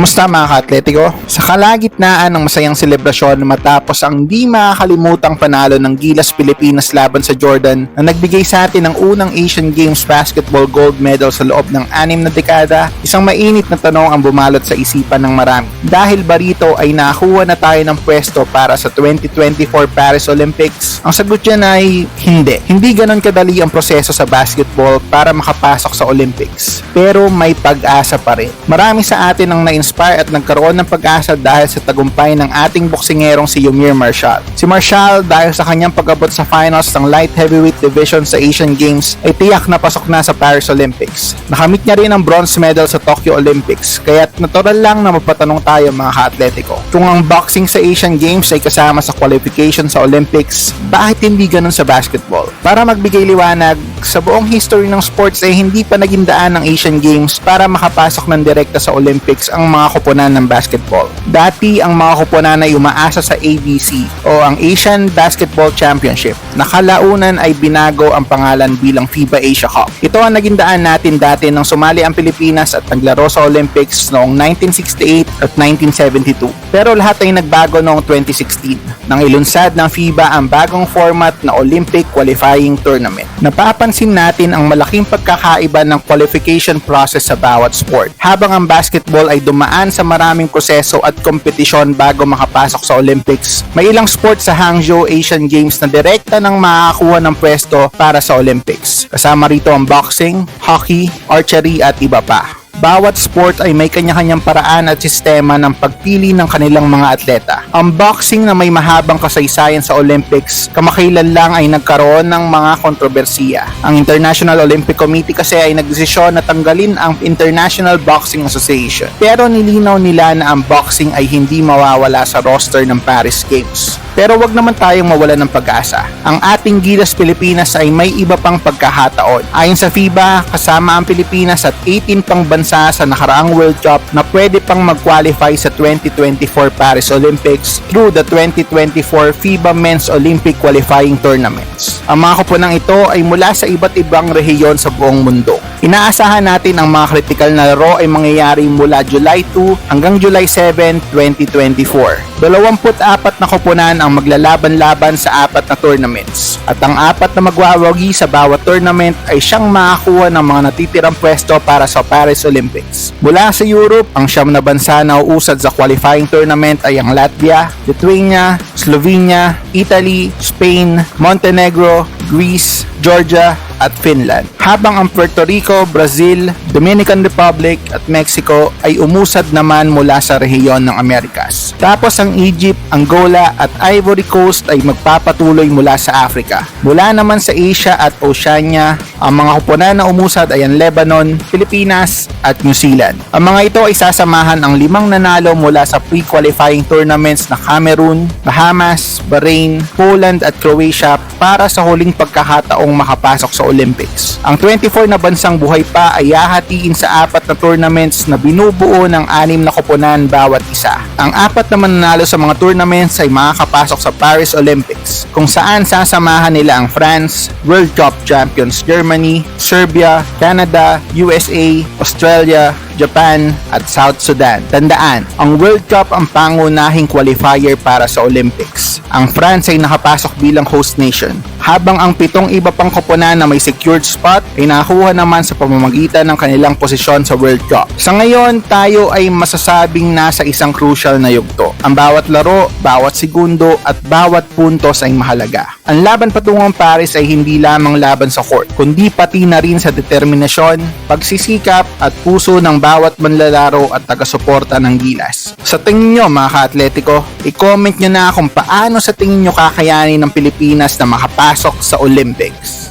Kumusta mga ka-atletiko? Sa kalagitnaan ng masayang selebrasyon matapos ang di makakalimutang panalo ng Gilas Pilipinas laban sa Jordan na nagbigay sa atin ng unang Asian Games basketball gold medal sa loob ng anim na dekada, isang mainit na tanong ang bumalot sa isipan ng marami. Dahil ba rito ay nakakuha na tayo ng pwesto para sa 2024 Paris Olympics? Ang sagot dyan ay hindi. Hindi ganon kadali ang proseso sa basketball para makapasok sa Olympics. Pero may pag-asa pa rin. Marami sa atin ang na-inspire at nagkaroon ng pag-asa dahil sa tagumpay ng ating boksingerong si Yumir Marshall. Si Marshall dahil sa kanyang pag-abot sa finals ng light heavyweight division sa Asian Games ay tiyak na pasok na sa Paris Olympics. Nakamit niya rin ang bronze medal sa Tokyo Olympics kaya natural lang na mapatanong tayo mga ka-atletiko. Kung ang boxing sa Asian Games ay kasama sa qualification sa Olympics, bakit hindi ganun sa basketball? Para magbigay liwanag, sa buong history ng sports ay hindi pa naging daan ng Asian Games para makapasok ng direkta sa Olympics ang mga koponan ng basketball. Dati ang mga koponan ay umaasa sa ABC o ang Asian Basketball Championship. Nakalaunan ay binago ang pangalan bilang FIBA Asia Cup. Ito ang naging daan natin dati nang sumali ang Pilipinas at naglaro sa Olympics noong 1968 at 1972. Pero lahat ay nagbago noong 2016 nang ilunsad ng FIBA ang bagong format na Olympic Qualifying Tournament. Napapansin natin ang malaking pagkakaiba ng qualification process sa bawat sport. Habang ang basketball ay dumaan sa maraming proseso at kompetisyon bago makapasok sa Olympics, may ilang sport sa Hangzhou Asian Games na direkta nang makakakuha ng pwesto para sa Olympics. Kasama rito ang boxing, hockey, archery at iba pa. Bawat sport ay may kanya-kanyang paraan at sistema ng pagpili ng kanilang mga atleta. Ang boxing na may mahabang kasaysayan sa Olympics, kamakailan lang ay nagkaroon ng mga kontrobersiya. Ang International Olympic Committee kasi ay nagdesisyon na tanggalin ang International Boxing Association. Pero nilinaw nila na ang boxing ay hindi mawawala sa roster ng Paris Games. Pero wag naman tayong mawala ng pag-asa. Ang ating Gilas Pilipinas ay may iba pang pagkakataon. Ayon sa FIBA, kasama ang Pilipinas at 18 pang bansa sa nakaraang World Cup na pwede pang mag-qualify sa 2024 Paris Olympics through the 2024 FIBA Men's Olympic Qualifying Tournaments. Ang mga koponang ito ay mula sa iba't ibang rehiyon sa buong mundo. Inaasahan natin ang mga critical na laro ay mangyayari mula July 2 hanggang July 7, 2024. 24 na koponan ang maglalaban-laban sa apat na tournaments. At ang apat na magwawagi sa bawat tournament ay siyang makakuha ng mga natitirang pwesto para sa Paris Olympics. Mula sa Europe, ang siyam na bansa na uusad sa qualifying tournament ay ang Latvia, Lithuania, Slovenia, Italy, Spain, Montenegro, Greece, Georgia, at Finland. Habang ang Puerto Rico, Brazil, Dominican Republic at Mexico ay umusad naman mula sa rehiyon ng Amerikas. Tapos ang Egypt, Angola at Ivory Coast ay magpapatuloy mula sa Africa. Mula naman sa Asia at Oceania, ang mga kuponan na umusad ay ang Lebanon, Pilipinas at New Zealand. Ang mga ito ay sasamahan ang limang nanalo mula sa pre-qualifying tournaments na Cameroon, Bahamas, Bahrain, Poland at Croatia para sa huling pagkakataong makapasok sa Olympics. Ang 24 na bansang buhay pa ay hahatiin sa apat na tournaments na binubuo ng anim na koponan bawat isa. Ang apat na mananalo sa mga tournaments ay makakapasok sa Paris Olympics kung saan sasamahan nila ang France, World Cup champions Germany, Serbia, Canada, USA, Australia, Japan at South Sudan. Tandaan, ang World Cup ang pangunahing qualifier para sa Olympics. Ang France ay nakapasok bilang host nation, habang ang pitong iba pang koponan na may secured spot ay nakuha naman sa pamamagitan ng kanilang posisyon sa World Cup. Sa ngayon, tayo ay masasabing nasa isang crucial na yugto. Ang bawat laro, bawat segundo at bawat puntos ay mahalaga. Ang laban patungong Paris ay hindi lamang laban sa court, kundi pati na rin sa determinasyon, pagsisikap at puso ng bawat manlalaro at taga-suporta ng Gilas. Sa tingin nyo mga ka-atletiko, i-comment nyo na kung paano sa tingin nyo kakayanin ng Pilipinas na makapasok sa Olympics.